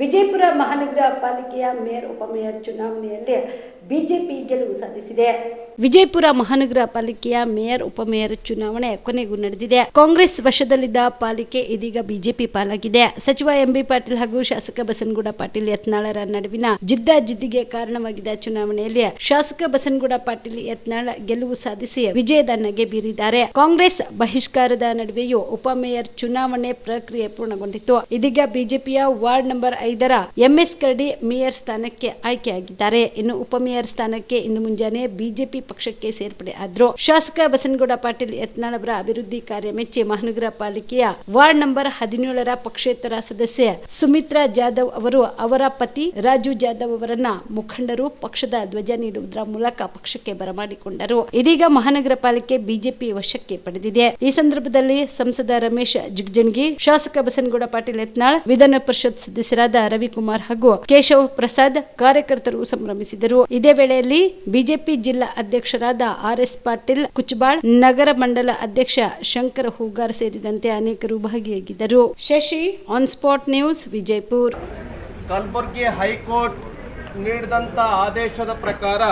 ವಿಜಯಪುರ ಮಹಾನಗರ ಪಾಲಿಕೆಯ ಮೇಯರ್ ಉಪಮೇಯರ್ ಚುನಾವಣೆಯಲ್ಲಿ ಬಿಜೆಪಿ ಗೆಲುವು ಸಾಧಿಸಿದೆ. ವಿಜಯಪುರ ಮಹಾನಗರ ಪಾಲಿಕೆಯ ಮೇಯರ್ ಉಪಮೇಯರ್ ಚುನಾವಣೆ ಕೊನೆಗೂ ನಡೆದಿದೆ. ಕಾಂಗ್ರೆಸ್ ವಶದಲ್ಲಿದ್ದ ಪಾಲಿಕೆ ಇದೀಗ ಬಿಜೆಪಿ ಪಾಲಾಗಿದೆ. ಸಚಿವ ಎಂಬಿ ಪಾಟೀಲ್ ಹಾಗೂ ಶಾಸಕ ಬಸನಗೌಡ ಪಾಟೀಲ್ ಯತ್ನಾಳರ ನಡುವಿನ ಜಿದ್ದಾಜಿದ್ದಿಗೆ ಕಾರಣವಾಗಿದ್ದ ಚುನಾವಣೆಯಲ್ಲಿ ಶಾಸಕ ಬಸನಗೌಡ ಪಾಟೀಲ್ ಯತ್ನಾಳ ಗೆಲುವು ಸಾಧಿಸಿ ವಿಜಯದ ನಗೆ ಬೀರಿದ್ದಾರೆ. ಕಾಂಗ್ರೆಸ್ ಬಹಿಷ್ಕಾರದ ನಡುವೆಯೂ ಉಪಮೇಯರ್ ಚುನಾವಣೆ ಪ್ರಕ್ರಿಯೆ ಪೂರ್ಣಗೊಂಡಿತ್ತು. ಇದೀಗ ಬಿಜೆಪಿಯ ವಾರ್ಡ್ ನಂಬರ್ ಐದರ ಎಂಎಸ್ ಕರಡಿ ಮೇಯರ್ ಸ್ಥಾನಕ್ಕೆ ಆಯ್ಕೆಯಾಗಿದ್ದಾರೆ. ಇನ್ನು ಉಪಮೇಯರ್ ಸ್ಥಾನಕ್ಕೆ ಇಂದು ಮುಂಜಾನೆ ಬಿಜೆಪಿ ಪಕ್ಷಕ್ಕೆ ಸೇರ್ಪಡೆ. ಆದ್ರು ಶಾಸಕ ಬಸನಗೌಡ ಪಾಟೀಲ್ ಯತ್ನಾಳ್ ಅವರ ಅಭಿವೃದ್ಧಿ ಕಾರ್ಯ ಮೆಚ್ಚಿ ಮಹಾನಗರ ಪಾಲಿಕೆಯ ವಾರ್ಡ್ ನಂಬರ್ ಹದಿನೇಳರ ಪಕ್ಷೇತರ ಸದಸ್ಯ ಸುಮಿತ್ರಾ ಜಾಧವ್ ಅವರು ಅವರ ಪತಿ ರಾಜು ಜಾಧವ್ ಅವರನ್ನ ಮುಖಂಡರು ಪಕ್ಷದ ಧ್ವಜ ನೀಡುವುದರ ಮೂಲಕ ಪಕ್ಷಕ್ಕೆ ಬರಮಾಡಿಕೊಂಡರು. ಇದೀಗ ಮಹಾನಗರ ಪಾಲಿಕೆ ಬಿಜೆಪಿ ವಶಕ್ಕೆ ಪಡೆದಿದೆ. ಈ ಸಂದರ್ಭದಲ್ಲಿ ಸಂಸದ ರಮೇಶ್ ಜಿಗ್ಜಣಗಿ ಶಾಸಕ ಬಸನಗೌಡ ಪಾಟೀಲ್ ಯತ್ನಾಳ್, ವಿಧಾನ ಪರಿಷತ್ ಸದಸ್ಯರಾದ ರವಿಕುಮಾರ್ ಹಾಗೂ ಕೇಶವ್ ಪ್ರಸಾದ್ ಕಾರ್ಯಕರ್ತರು ಸಂಭ್ರಮಿಸಿದರು. ಇದೇ ವೇಳೆಯಲ್ಲಿ ಬಿಜೆಪಿ ಜಿಲ್ಲಾ ಅಧ್ಯಕ್ಷರಾದ ಆರ್ ಎಸ್ ಪಾಟೀಲ್, ಕುಚ್ಬಾಳ್ ನಗರ ಮಂಡಲ ಅಧ್ಯಕ್ಷ ಶಂಕರ ಹೂಗಾರ್ ಸೇರಿದಂತೆ ಅನೇಕರು ಭಾಗಿಯಾಗಿದ್ದರು. Shashi on spot news Vijayapur. Kalaburagi high court ನೀಡಿದಂಥ ಆದೇಶದ ಪ್ರಕಾರ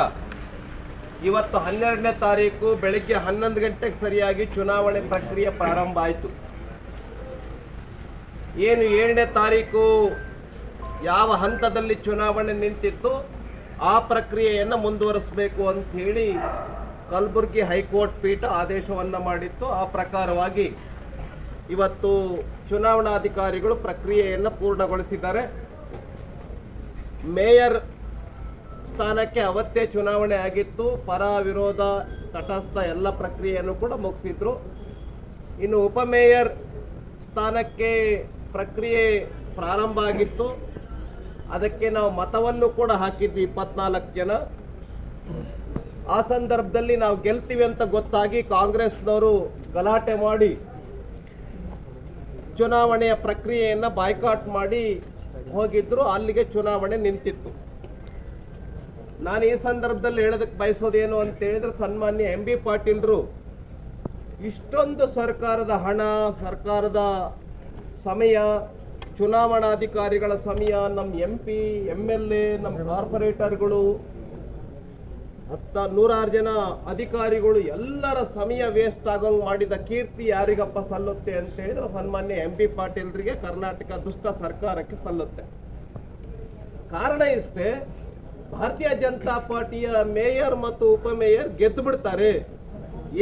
ಇವತ್ತು ಹನ್ನೆರಡನೇ ತಾರೀಕು ಬೆಳಗ್ಗೆ ಹನ್ನೊಂದು ಗಂಟೆಗೆ ಸರಿಯಾಗಿ ಚುನಾವಣೆ ಪ್ರಕ್ರಿಯೆ ಪ್ರಾರಂಭ ಆಯಿತು. ಏನು ಏಳನೇ ತಾರೀಕು ಯಾವ ಹಂತದಲ್ಲಿ ಚುನಾವಣೆ ನಿಂತಿತ್ತು? ಆ ಪ್ರಕ್ರಿಯೆಯನ್ನು ಮುಂದುವರಿಸಬೇಕು ಅಂತ ಹೇಳಿ ಕಲಬುರಗಿ ಹೈಕೋರ್ಟ್ ಪೀಠ ಆದೇಶವನ್ನು ಮಾಡಿತ್ತು. ಆ ಪ್ರಕಾರವಾಗಿ ಇವತ್ತು ಚುನಾವಣಾಧಿಕಾರಿಗಳು ಪ್ರಕ್ರಿಯೆಯನ್ನು ಪೂರ್ಣಗೊಳಿಸಿದ್ದಾರೆ. ಮೇಯರ್ ಸ್ಥಾನಕ್ಕೆ ಅವತ್ತೇ ಚುನಾವಣೆ ಆಗಿತ್ತು. ಪರ ವಿರೋಧ ತಟಸ್ಥ ಎಲ್ಲ ಪ್ರಕ್ರಿಯೆಯನ್ನು ಕೂಡ ಮುಗಿಸಿದ್ರು. ಇನ್ನು ಉಪಮೇಯರ್ ಸ್ಥಾನಕ್ಕೆ ಪ್ರಕ್ರಿಯೆ ಪ್ರಾರಂಭ ಆಗಿತ್ತು. ಅದಕ್ಕೆ ನಾವು ಮತವನ್ನು ಕೂಡ ಹಾಕಿದ್ವಿ ಇಪ್ಪತ್ನಾಲ್ಕು ಜನ. ಆ ಸಂದರ್ಭದಲ್ಲಿ ನಾವು ಗೆಲ್ತೀವಿ ಅಂತ ಗೊತ್ತಾಗಿ ಕಾಂಗ್ರೆಸ್ನವರು ಗಲಾಟೆ ಮಾಡಿ ಚುನಾವಣೆಯ ಪ್ರಕ್ರಿಯೆಯನ್ನು ಬಾಯ್ಕಾಟ್ ಮಾಡಿ ಹೋಗಿದ್ರು, ಅಲ್ಲಿಗೆ ಚುನಾವಣೆ ನಿಂತಿತ್ತು. ನಾನು ಈ ಸಂದರ್ಭದಲ್ಲಿ ಹೇಳೋದಕ್ಕೆ ಬಯಸೋದೇನು ಅಂತ ಹೇಳಿದ್ರೆ ಸನ್ಮಾನ್ಯ ಎಂ ಬಿ ಪಾಟೀಲ್ರು, ಇಷ್ಟೊಂದು ಸರ್ಕಾರದ ಹಣ, ಸರ್ಕಾರದ ಸಮಯ ಚುನಾವಣಾಧಿಕಾರಿಗಳ ಸಮಯ ನಮ್ಮ M P M L A ನಮ್ಮ ಕಾರ್ಪೊರೇಟರ್ಗಳು, ಹತ್ತ ನೂರಾರು ಜನ ಅಧಿಕಾರಿಗಳು, ಎಲ್ಲರ ಸಮಯ ವೇಸ್ಟ್ ಆಗೋಂಗ್ ಮಾಡಿದ ಕೀರ್ತಿ ಯಾರಿಗಪ್ಪ ಸಲ್ಲುತ್ತೆ ಅಂತ ಹೇಳಿದ್ರೆ ಸನ್ಮಾನ್ಯ ಎಂ ಪಿ ಪಾಟೀಲ್ರಿಗೆ ಕರ್ನಾಟಕ ದುಷ್ಟ ಸರ್ಕಾರಕ್ಕೆ ಸಲ್ಲುತ್ತೆ. ಕಾರಣ ಇಷ್ಟೇ, ಭಾರತೀಯ ಜನತಾ ಪಾರ್ಟಿಯ ಮೇಯರ್ ಮತ್ತು ಉಪಮೇಯರ್ ಗೆದ್ದು ಬಿಡ್ತಾರೆ.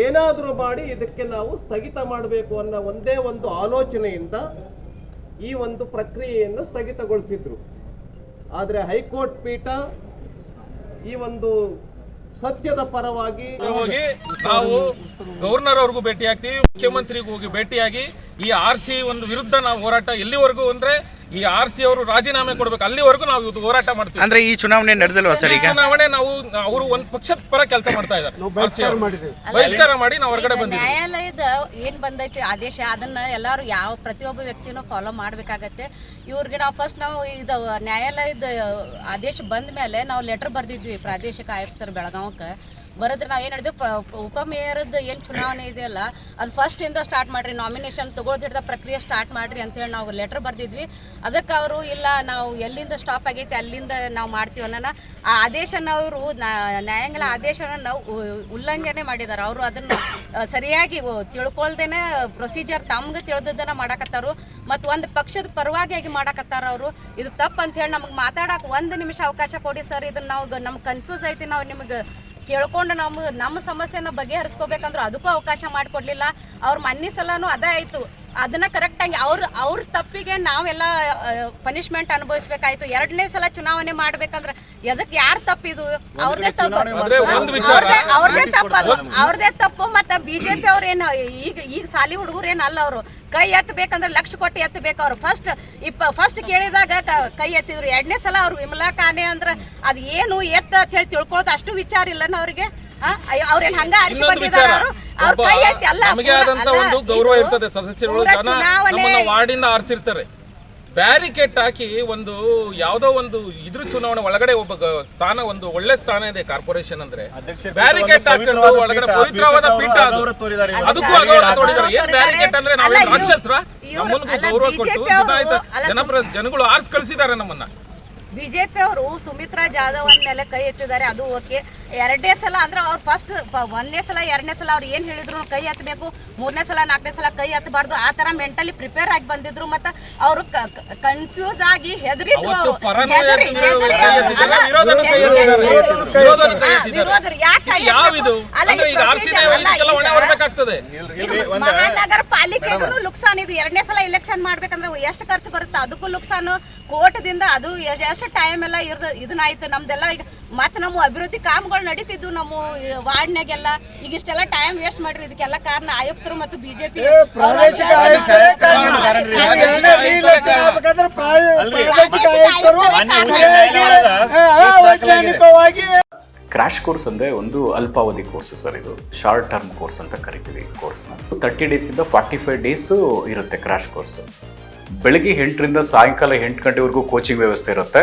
ಏನಾದರೂ ಮಾಡಿ ಇದಕ್ಕೆ ನಾವು ಸ್ಥಗಿತ ಮಾಡಬೇಕು ಅನ್ನೋ ಒಂದೇ ಒಂದು ಆಲೋಚನೆಯಿಂದ ಈ ಒಂದು ಪ್ರಕ್ರಿಯೆಯನ್ನು ಸ್ಥಗಿತಗೊಳಿಸಿದ್ರು. ಆದರೆ ಹೈಕೋರ್ಟ್ ಪೀಠ ಈ ಒಂದು ಸತ್ಯದ ಪರವಾಗಿ ಹೋಗಿ ನಾವು ಗವರ್ನರ್ ಅವ್ರಿಗೂ ಭೇಟಿ ಆಗ್ತೀವಿ ಮುಖ್ಯಮಂತ್ರಿಗೂ ಹೋಗಿ ಭೇಟಿಯಾಗಿ ಈ ಆರ್ ಸಿ ಒಂದು ವಿರುದ್ಧ ನಾವು ಹೋರಾಟ ಎಲ್ಲಿವರೆಗೂ ಅಂದ್ರೆ ಈ ಆರ್ ಸಿ ಅವರು ರಾಜೀನಾಮೆ ಕೊಡ್ಬೇಕು. ಅಲ್ಲಿವರೆಗೂ ನಾವು ಇವತ್ತು ಹೋರಾಟ ಮಾಡ್ತೀವಿ. ಅಂದ್ರೆ ಈ ಚುನಾವಣೆ ನಡೆದಲ್ವಾ ಸರ್ ಈ ಈಗ? ಚುನಾವಣೆ ನಾವು ಅವರು ಒಂದ್ ಪಕ್ಷದ ಪರ ಕೆಲಸ ಮಾಡ್ತಾ ಇದ್ದಾರೆ. ಬಹಿಷ್ಕಾರ ಮಾಡಿ ನಾವು ಹೊರಗಡೆ ಬಂದಿದ್ದೀವಿ. ನ್ಯಾಯಾಲಯದ ಏನ್ ಬಂದೈತಿ ಆದೇಶ ಅದನ್ನ ಎಲ್ಲರೂ ಯಾವ ಪ್ರತಿಯೊಬ್ಬ ವ್ಯಕ್ತಿನೂ ಫಾಲೋ ಮಾಡ್ಬೇಕಾಗತ್ತೆ. ಇವ್ರಿಗೆ ನಾವು ಫಸ್ಟ್ ನಾವು ಇದು ನ್ಯಾಯಾಲಯದ ಆದೇಶ ಬಂದ ಮೇಲೆ ನಾವು ಲೆಟರ್ ಬರ್ದಿದ್ವಿ ಪ್ರಾದೇಶಿಕ ಆಯುಕ್ತರು ಬೆಳಗಾವಕ್ಕೆ ಬರೆದ್ರೆ ನಾವು ಏನು ಹೇಳಿದ್ವಿ ಉಪಮೇಯರದ್ದು ಏನು ಚುನಾವಣೆ ಇದೆಯಲ್ಲ, ಅದು ಫಸ್ಟಿಂದ ಸ್ಟಾರ್ಟ್ ಮಾಡಿರಿ ನಾಮಿನೇಷನ್ ತೊಗೊಳ್ದಿಡ್ದ ಪ್ರಕ್ರಿಯೆ ಸ್ಟಾರ್ಟ್ ಮಾಡಿರಿ ಅಂತೇಳಿ ನಾವು ಲೆಟ್ರ್ ಬರೆದಿದ್ವಿ. ಅದಕ್ಕೆ ಅವರು, ಇಲ್ಲ, ನಾವು ಎಲ್ಲಿಂದ ಸ್ಟಾಪ್ ಆಗೈತೆ, ಅಲ್ಲಿಂದ ನಾವು ಮಾಡ್ತೀವಿ ಅನ್ನೋಣ. ಆ ಆದೇಶನ ಅವರು ನ್ಯಾಯಾಂಗ ಆದೇಶನ ನಾವು ಉಲ್ಲಂಘನೆ ಮಾಡಿದ್ದಾರೆ ಅವರು ಅದನ್ನು ಸರಿಯಾಗಿ ತಿಳ್ಕೊಳ್ದೇನೆ ಪ್ರೊಸೀಜರ್ ತಮ್ಗೆ ತಿಳಿದದ್ದನ್ನು ಮಾಡಕತ್ತಾರು. ಮತ್ತು ಒಂದು ಪಕ್ಷದ ಪರವಾಗಿಯಾಗಿ ಮಾಡಕತ್ತಾರ ಅವರು. ಇದು ತಪ್ಪು ಅಂತ ಹೇಳಿ ನಮಗೆ ಮಾತಾಡಕ್ಕೆ ಒಂದು ನಿಮಿಷ ಅವಕಾಶ ಕೊಡಿ ಸರ್. ಇದನ್ನು ನಾವು ನಮ್ಗೆ ಕನ್ಫ್ಯೂಸ್ ಐತಿ. ನಾವು ನಿಮಗೆ ಕೇಳ್ಕೊಂಡು ನಮ್ಮ ನಮ್ಮ ಸಮಸ್ಯೆನ ಬಗೆಹರಿಸ್ಕೋಬೇಕಂದ್ರೆ ಅದಕ್ಕೂ ಅವಕಾಶ ಮಾಡಿಕೊಡ್ಲಿಲ್ಲ. ಅವ್ರ ಮನ್ನಿ ಅದೇ ಆಯಿತು. ಅದನ್ನ ಕರೆಕ್ಟಾಗಿ ಅವ್ರ ಅವ್ರ ತಪ್ಪಿಗೆ ನಾವೆಲ್ಲ ಪನಿಷ್ಮೆಂಟ್ ಅನುಭವಿಸ್ಬೇಕಾಯ್ತು. ಎರಡನೇ ಸಲ ಚುನಾವಣೆ ಮಾಡ್ಬೇಕಂದ್ರೆ ಎದಕ್ ಯಾರ ತಪ್ಪಿದು ಅವ್ರದೇ ತಪ್ಪು. ಅವ್ರ್ದೇ- ತಪ್ಪು ಅದು. ಅವ್ರದೇ ತಪ್ಪು ಮತ್ತೆ ಬಿಜೆಪಿ ಅವ್ರೇನು ಈಗ ಈಗ ಸಾಲಿ ಹುಡುಗರು ಏನು ಅಲ್ಲ ಅವರು. ಕೈ ಎತ್ತಬೇಕಂದ್ರೆ ಲಕ್ಷ ಕೊಟ್ಟು ಎತ್ತಬೇಕು ಅವ್ರು. ಫಸ್ಟ್ ಇಪ್ಪ ಫಸ್ಟ್ ಕೇಳಿದಾಗ ಕ- ಕೈ ಎತ್ತಿದ್ರು. ಎರಡನೇ ಸಲ ಅವ್ರು ವಿಮಲಾ ಕಾನೆ ಅಂದ್ರೆ ಅದು ಏನು ಎತ್ತ ಅಂತ ಹೇಳಿ ತಿಳ್ಕೊಳ್ಳೋದು ಅಷ್ಟು ವಿಚಾರ ಇಲ್ಲನ ಅವ್ರಿಗೆ? ಅವ್ರೇನ್ ಹಂಗ ಆರಿಸಿ ಇನ್ನೊಂದು ಬಂದಿದಾರ ಅವರು? ಅವ್ರ ಕೈ ಎತ್ತಿ ಅಲ್ಲ ನಮಗೆ ಆದಂತ ಒಂದು ಗೌರವ ಇರ್ತದೆ ಸದಸ್ಯರು ಜನ ನಮ್ಮನ್ನ ವಾರ್ಡಿಂದ ಆರಿಸಿರ್ತಾರೆ. ಬ್ಯಾರಿಕೇಡ್ ಹಾಕಿ ಒಂದು ಯಾವುದೋ ಒಂದು ಇದ್ರ ಚುನಾವಣೆ ಒಳಗಡೆ ಒಬ್ಬ ಸ್ಥಾನ ಒಂದು ಒಳ್ಳೆ ಸ್ಥಾನ ಇದೆ ಕಾರ್ಪೊರೇಷನ್ ಅಂದ್ರೆ. ಬ್ಯಾರಿಕೇಟ್ ಬ್ಯಾರಿಕೇಡ್ ಹಾಕೊಂಡು ಒಳಗಡೆ ಪವಿತ್ರವಾದ ಪೀಠ ಅದಕ್ಕೂ ಅಗೌರವ ತೋರಿದ್ದಾರೆ. ಏನ್ ಬ್ಯಾರಿಕೇಡ್ ಅಂದ್ರೆ ನಾವೇನ್ ರಾಕ್ಷಸ್ರ? ನಮ್ಮನ್ನು ಗೌರವ ಕೊಟ್ಟು ಜನಪ್ರ ಜನಗಳು ಆರ್ಸ್ ಕಳಿಸಿದ್ದಾರೆ ನಮ್ಮನ್ನ. ಬಿಜೆಪಿ ಅವರು ಸುಮಿತ್ರಾ ಜಾಧವ್ ಮೇಲೆ ಕೈ ಎತ್ತಿದ್ದಾರೆ ಅದು ಓಕೆ. ಎರಡನೇ ಸಲ ಅಂದ್ರೆ ಅವ್ರು ಫಸ್ಟ್ ಒಂದನೇ ಸಲ ಎರಡನೇ ಸಲ ಅವ್ರು ಏನು ಹೇಳಿದ್ರು ಕೈ ಹತ್ತಬೇಕು ಮೂರನೇ ಸಲ ನಾಲ್ಕನೇ ಸಲ ಕೈ ಹತ್ತಬಾರ್ದು ಆ ತರ ಮೆಂಟಲಿ ಪ್ರಿಪೇರ್ ಆಗಿ ಬಂದಿದ್ರು ಮತ್ತೆ ಅವರು ಕನ್ಫ್ಯೂಸ್ ಆಗಿ ಹೆದರಿದ್ರು. ವಿರೋಧರು ಯಾಕೆ ಮಹಾನಗರ ಪಾಲಿಕೆಗೂ ನುಕ್ಸಾನ್ ಇದು. ಎರಡನೇ ಸಲ ಎಲೆಕ್ಷನ್ ಮಾಡ್ಬೇಕಂದ್ರೆ ಎಷ್ಟು ಖರ್ಚು ಬರುತ್ತೆ? ಅದಕ್ಕೂ ನುಕ್ಸಾನು. ಕೋಟದಿಂದ ಅದು ಎಷ್ಟು ಟೈಮ್ ಎಲ್ಲ ಇರ್ದು ಇದನ್ನಾಯ್ತು. ನಮ್ದೆಲ್ಲ ಈಗ ಮತ್ತೆ ನಮ್ಮ ಅಭಿವೃದ್ಧಿ ಕಾಮಗಳು ನಡೀತಿದ್ವು ನಮ್ಮ ವಾರ್ಡ್ನಾಗೆಲ್ಲ ಈಗ ಇಷ್ಟೆಲ್ಲ ಟೈಮ್ ವೇಸ್ಟ್ ಮಾಡ್ರಿ ಇದಕ್ಕೆಲ್ಲ ಕಾರಣ ಆಯುಕ್ತರು ಮತ್ತು ಬಿಜೆಪಿ. ಕ್ರಾಶ್ ಕೋರ್ಸ್ ಅಂದ್ರೆ ಒಂದು ಅಲ್ಪಾವಧಿ ಕೋರ್ಸ್ ಸರ್ ಇದು. ಶಾರ್ಟ್ ಟರ್ಮ್ ಕೋರ್ಸ್ ಅಂತ ಕರಿತೀವಿ ಕೋರ್ಸ್ನ ತರ್ಟಿ ಡೇಸಿಂದ ಫಾರ್ಟಿ ಫೈವ್ ಡೇಸು ಇರುತ್ತೆ ಕ್ರಾಶ್ ಕೋರ್ಸ್ ಬೆಳಗ್ಗೆ ಎಂಟರಿಂದ ಸಾಯಂಕಾಲ ಎಂಟು ಗಂಟೆವರೆಗೂ ಕೋಚಿಂಗ್ ವ್ಯವಸ್ಥೆ ಇರುತ್ತೆ.